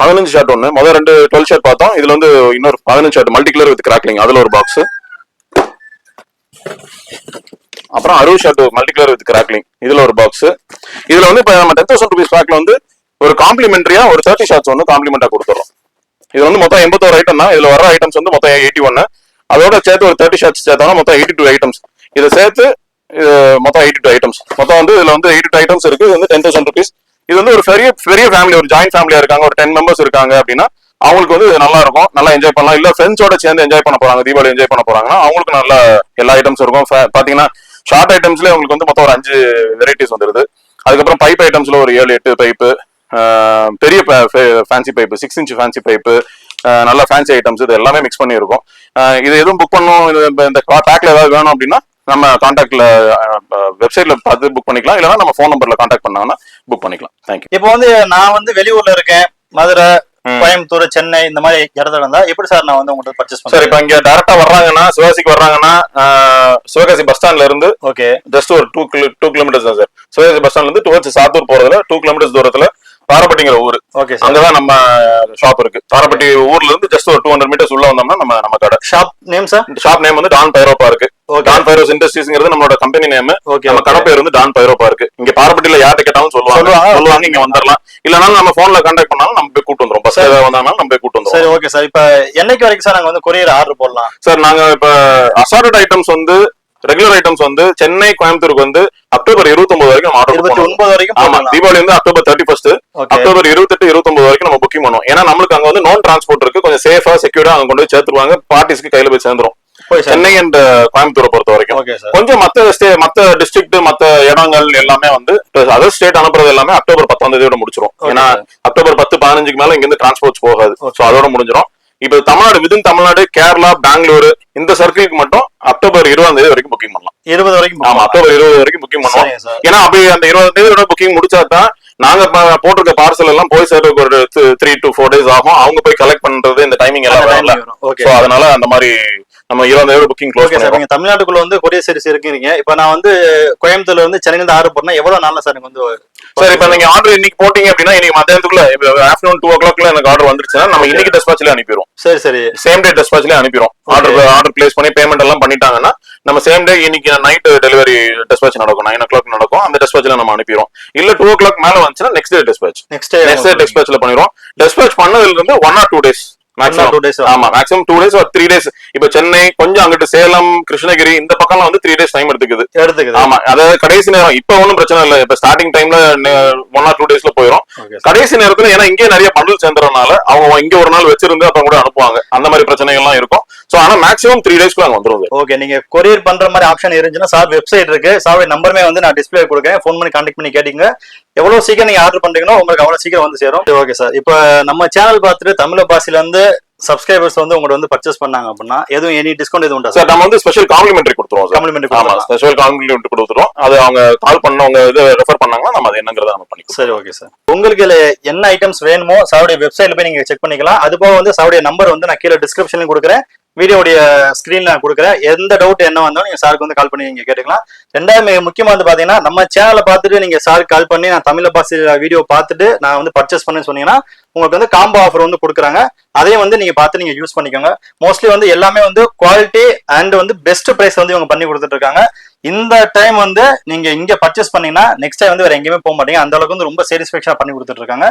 [SPEAKER 2] பதினஞ்சு ஷர்ட் ஒன்று முதல் ரெண்டு டுவெல் ஷர்ட் பார்த்தோம். இதில் வந்து இன்னொரு பதினஞ்சு shot multi colour with crackling அதில் ஒரு பாக்ஸ் அப்புறம் அறுபது shot multi colour with crackling இதில் ஒரு பாக்ஸ் இதில் வந்து இப்போ நம்ம டென் தௌசண்ட் ருபீஸ் பேக்கில் வந்து ஒரு காம்ப்ளிமெண்ட்ரியாக ஒரு தேர்ட்டி ஷார்ட்ஸ் வந்து காம்ப்ளிமெண்ட்டாக கொடுத்துறோம். இது வந்து மொத்தம் எண்பத்தோரு ஐட்டம் தான். இதில் வர ஐட்டம்ஸ் வந்து மொத்தம் எயிட்டி ஒன்று அதோட சேர்த்து ஒரு தேர்ட்டி ஷர்ட்ஸ் சேர்த்தோம்னா மொத்தம் எயிட்டி டூ ஐட்டம்ஸ் இதை சேர்த்து மொத்தம் எயிட்டி டூ ஐட்டம்ஸ் மொத்தம் வந்து இதுல வந்து எயிட்டி டூ ஐட்டம்ஸ் இருக்கு. இது வந்து டென் தௌசண்ட் ருபீஸ் இது வந்து ஒரு பெரிய பெரிய ஃபேமிலி ஒரு ஜாயிண்ட் ஃபேமிலியா இருக்காங்க. ஒரு டென் மெம்பர்ஸ் இருக்காங்க அப்படின்னா அவங்களுக்கு வந்து நல்லா இருக்கும் நல்லா என்ஜாய் பண்ணலாம். இல்ல ஃப்ரெண்ட்ஸோட சேர்ந்து என்ஜாய் பண்ண போறாங்க. தீபாவளி என்ஜாய் பண்ண போறாங்கன்னா அவங்களுக்கு நல்ல எல்லா ஐட்டம்ஸ் இருக்கும். பாத்தீங்கன்னா ஷார்ட் ஐட்டம்ஸ்ல உங்களுக்கு வந்து மொத்தம் ஒரு அஞ்சு வெரைட்டிஸ் வந்துருது. அதுக்கப்புறம் பைப் ஐட்டம்ஸ்ல ஒரு ஏழு எட்டு பைப்பு பெரிய fancy pipe six inch fancy pipe நல்ல ஃபேன்சி ஐட்டம்ஸ் இது எல்லாமே மிக்ஸ் பண்ணி இருக்கும் இது எதுவும் புக் பண்ணணும்? இந்த பேக்ல ஏதாவது வேணும் அப்படின்னா நம்ம கான்டாக்ட்ல வெப்சைட்ல பார்த்து புக் பண்ணிக்கலாம். இல்லைன்னா நம்ம ஃபோன் நம்பர்ல கான்டாக்ட் பண்ணாங்கன்னா புக் பண்ணிக்கலாம். தேங்க்யூ
[SPEAKER 1] இப்போ வந்து நான் வந்து வெளியூர்ல இருக்கேன். மதுரை. கோயம்புத்தூர் சென்னை இந்த மாதிரி இடத்துல இருந்தா எப்படி சார் நான் வந்து உங்கள்கிட்ட பர்ச்சேஸ்
[SPEAKER 2] சார் இப்போ இங்க டேரக்டா வர்றாங்கன்னா சிவகாசிக்கு வர்றாங்கன்னா சிவகாசி பஸ் ஸ்டாண்ட்ல இருந்து
[SPEAKER 1] ஓகே.
[SPEAKER 2] ஜஸ்ட் ஒரு டூ கிலோ டூ கிலோமீட்டர்ஸ் தான் சார் சிவகாசி பஸ் ஸ்டாண்ட்ல இருந்து டுவர்ட்ஸ் சாத்தூர் போறதுல டூ கிலோமீட்டர்ஸ் தூரத்துல பாரப்பட்டிங்கிற ஊர்.
[SPEAKER 1] ஓகே
[SPEAKER 2] அங்கதான் நம்ம ஷாப் இருக்கு. பாரப்பட்டி ஊர்ல இருந்து ஜஸ்ட் ஒரு டூ ஹண்ட்ரட் மீட்டர்ஸ் உள்ள வந்தோம்னா நம்ம நம்ம கடை.
[SPEAKER 1] Shop name sir
[SPEAKER 2] shop name வந்து டான் பைரோப்பா இருக்கு. டான் பைரோஸ் இண்டஸ்ட்ரீஸ்ங்கிறது நம்மளோட கம்பெனி நேம்
[SPEAKER 1] ஓகே
[SPEAKER 2] நம்ம கடை பேர் வந்து டான் பைரோப்பா இருக்கு இங்க பாரப்பட்டியில யார்கிட்ட கேட்டாலும் சொல்லுவாங்க.
[SPEAKER 1] சொல்லுவாங்க.
[SPEAKER 2] இங்க வந்துடலாம் இல்லனாலும் நம்ம போன்ல கான்டாக்ட் பண்ணாலும் நம்ம போய் கூட்டு வந்துரும் பஸ் ஏதாவது வந்தாலும் நம்ம போய் கூட்டு வந்துரும்
[SPEAKER 1] சரி ஓகே சார் இப்போ என்னைக்கு வரைக்கும் சார் நாங்க வந்து கொரியர் ஆர்டர் போடலாம்?
[SPEAKER 2] சார் நாங்க இப்ப அசார்டட் ஐட்டம்ஸ் வந்து ரெகுலர் ஐட்டம்ஸ் வந்து சென்னை கோயம்புத்தூருக்கு வந்து அக்டோபர் 29 வரைக்கும் ஆர்டர்
[SPEAKER 1] இருபத்தி ஒன்பது வரைக்கும்
[SPEAKER 2] ஆமா தீபாவளி வந்து அக்டோபர் தேர்ட்டி ஃபர்ஸ்ட் அக்டோபர் இருபத்தெட்டு இருபத்தொன்பது வரைக்கும் நம்ம புக்கிங் பண்ணுவோம். ஏன்னா நம்மளுக்கு அங்க வந்து நோன் டிரான்ஸ்போர்ட் இருக்கு. கொஞ்சம் சேஃபா செக்யூரா அங்க கொண்டு போய் சேர்த்துருவாங்க. பார்ட்டிஸ்க்கு கையில போய் சேர்ந்துரும். சென்னை அண்ட் கோயம்புத்தூரை பொறுத்த வரைக்கும் கொஞ்சம் மத்த ஸ்டே மத்த டிஸ்ட்ரிக்ட் மத்த இடங்கள் எல்லாமே வந்து அதர் ஸ்டேட் அனுப்புறது எல்லாமே அக்டோபர் பத்தாம் தேதியோட முடிச்சிரும்.
[SPEAKER 1] Okay,
[SPEAKER 2] ஏன்னா. அக்டோபர் பத்து பதினஞ்சுக்கு மேல இங்க இருந்து டிரான்ஸ்போர்ட்ஸ் போகாது. சோ அதோட முடிஞ்சிரும். இப்போ தமிழ்நாடு விதின் தமிழ்நாடு கேரளா பெங்களூரு இந்த சர்க்கிளுக்கு மட்டும் அக்டோபர் இருபதாம் தேதி வரைக்கும் புக்கிங் பண்ணலாம்.
[SPEAKER 1] இருபது வரைக்கும்
[SPEAKER 2] ஆமா. அக்டோபர் இருபது வரைக்கும் புக்கிங் பண்ணுவோம்.
[SPEAKER 1] சார்
[SPEAKER 2] ஏன்னா அப்படி அந்த இருபது தேதியோட புக்கிங் முடிச்சா தான் நாங்க போட்டிருக்க பார்சல் எல்லாம் போய் சேர்றதுக்கு ஒரு த்ரீ டு ஃபோர் டேஸ் ஆகும். அவங்க போய் கலெக்ட் பண்றது இந்த டைமிங் எல்லாம் வரல சோ அதனால அந்த மாதிரி நம்ம இருபது தேதி புக்கிங் க்ளோஸ்
[SPEAKER 1] ஓகே சார் நீங்க தமிழ்நாட்டுக்குள்ள வந்து கொரியர் சர்வீஸ் இருக்கீங்க இப்போ நான் வந்து கோயம்புத்தூர்ல இருந்து சென்னையில இருந்து ஆர்டர் பண்ணா எவ்வளவு நாள்ல சார் வந்து
[SPEAKER 2] சார் இப்ப நீங்க ஆர்டர் இன்னைக்கு போட்டீங்க அப்படின்னா இன்னைக்கு மத்தியானத்துக்குள்ள ஆஃப்டர்நூன் டூ ஓ கிளாக்ல எனக்கு ஆர்டர் வந்துருச்சுன்னா நம்ம இன்னைக்கு டெஸ்பாச்ல அனுப்பிடுவோம்
[SPEAKER 1] சரி சரி.
[SPEAKER 2] சேம் டே டெஸ்பாச்ல அனுப்பிடுவோம் ஆர்டர் ஆர்டர் பிளேஸ் பண்ணி பேமெண்ட் எல்லாம் பண்ணிட்டாங்கன்னா நம்ம சேம் டே இன்னைக்கு நைட் டெலிவரி டெஸ்பாச் நடக்கும். நைன் ஓ கிளாக் நடக்கும். அந்த டெஸ்பாச்ல நம்ம அனுப்பிடுவோம் இல்ல டூ ஓ கிளாக் மேல வந்துச்சுன்னா next day despatch
[SPEAKER 1] next
[SPEAKER 2] next day டெஸ்பாச்ல பண்ணிடுவோம் டெஸ்பாச் பண்ணதுல இருந்து one or two days maximum
[SPEAKER 1] two days
[SPEAKER 2] ஆமா maximum two days three days இப்ப சென்னை கொஞ்சம் அங்கிட்டு சேலம் கிருஷ்ணகிரி இந்த பக்கம்லாம் வந்து த்ரீ டேஸ் டைம் எடுத்துக்குது.
[SPEAKER 1] எடுத்துக்குது.
[SPEAKER 2] ஆமா அதாவது கடைசி நேரம். இப்ப ஒண்ணும் பிரச்சனை இல்ல. இப்ப ஸ்டார்டிங் டைம்ல ஒன் ஆர் டூ டேஸ்ல போயிடும் கடைசி நேரத்துல ஏன்னா இங்கே நிறைய பண்டில் சேர்ந்துறதுனால அவங்க இங்க ஒரு நாள் வச்சிருந்து அப்புறம் கூட அனுப்புவாங்க. அந்த மாதிரி பிரச்சனைகள்லாம் இருக்கும். சோ ஆனா மேக்ஸிமம் த்ரீ டேஸ்க்குள்ள அங்க வந்துரும்.
[SPEAKER 1] ஓகே நீங்க கொரியர் பண்ற மாதிரி ஆப்ஷன் இருந்துச்சுன்னா சார் வெப்சைட் இருக்கு. சார் நம்பருமே வந்து நான் டிஸ்பிளே கொடுக்குறேன். ஃபோன் பண்ணி கான்டாக்ட் பண்ணி கேட்டீங்க. எவ்வளவு சீக்கிரம் நீங்க ஆர்டர் பண்றீங்களோ உங்களுக்கு அவ்வளவு சீக்கிரம் வந்து சேரும். ஓகே சார் இப்போ நம்ம சேனல் பார்த்துட்டு தமிழ பாசில இருந்து சப்ஸ்கிரைபர்ஸ் வந்து உங்கள்ட்ட வந்து பர்ச்சேஸ் பண்ணாங்க அப்படின்னா எதுவும் எனி டிஸ்கவுண்ட் எதுவும் உண்டா சார்
[SPEAKER 2] நம்ம வந்து ஸ்பெஷல் காம்ப்ளிமெண்டரி கொடுத்துருவோம் சார்
[SPEAKER 1] காம்ப்ளிமெண்ட்
[SPEAKER 2] ஆமா ஸ்பெஷல் காம்ப்ளிமெண்ட் கொடுத்துருவோம். அது அவங்க கால் பண்ணவங்க இது ரெஃபர் பண்ணாங்கன்னா நம்ம அது என்னங்கிறத நம்ம பண்ணிக்கலாம்.
[SPEAKER 1] சரி ஓகே சார் உங்களுக்கு இதுல என்ன ஐட்டம்ஸ் வேணுமோ சாவுடைய வெப்சைட்ல போய் நீங்க செக் பண்ணிக்கலாம். அது போக வந்து சாவுடைய நம்பர் வந்து நான் கீழே டிஸ்கிரிப்ஷன்லயும் கொடுக்குறேன். வீடியோடைய ஸ்க்ரீனில் நான் கொடுக்குறேன். எந்த டவுட் என்ன வந்தாலும் நீங்கள் சாருக்கு வந்து கால் பண்ணி நீங்கள் கேட்டுக்கலாம். ரெண்டாவது மிக முக்கியமாக வந்து பார்த்தீங்கன்னா நம்ம சேனலை பார்த்துட்டு நீங்கள் சாருக்கு கால் பண்ணி நான் தமிழை பாசி வீடியோ பார்த்துட்டு நான் வந்து பர்ச்சேஸ் பண்ணேன்னு சொன்னீங்கன்னா உங்களுக்கு வந்து காம்போ ஆஃபர் வந்து கொடுக்குறாங்க. அதையும் வந்து நீங்கள் பார்த்து நீங்கள் யூஸ் பண்ணிக்கோங்க. மோஸ்ட்லி வந்து எல்லாமே வந்து குவாலிட்டி அண்ட் வந்து பெஸ்ட் ப்ரைஸ் வந்து இவங்க பண்ணி கொடுத்துட்டு இருக்காங்க. இந்த டைம் வந்து நீங்கள் இங்கே பர்ச்சேஸ் பண்ணீங்கன்னா நெக்ஸ்ட் டைம் வந்து வேறு எங்கேயுமே போக மாட்டீங்க. அந்த அளவுக்கு வந்து ரொம்ப சாட்டிஸ்ஃபேக்ஷனாக பண்ணி கொடுத்துட்டு இருக்காங்க.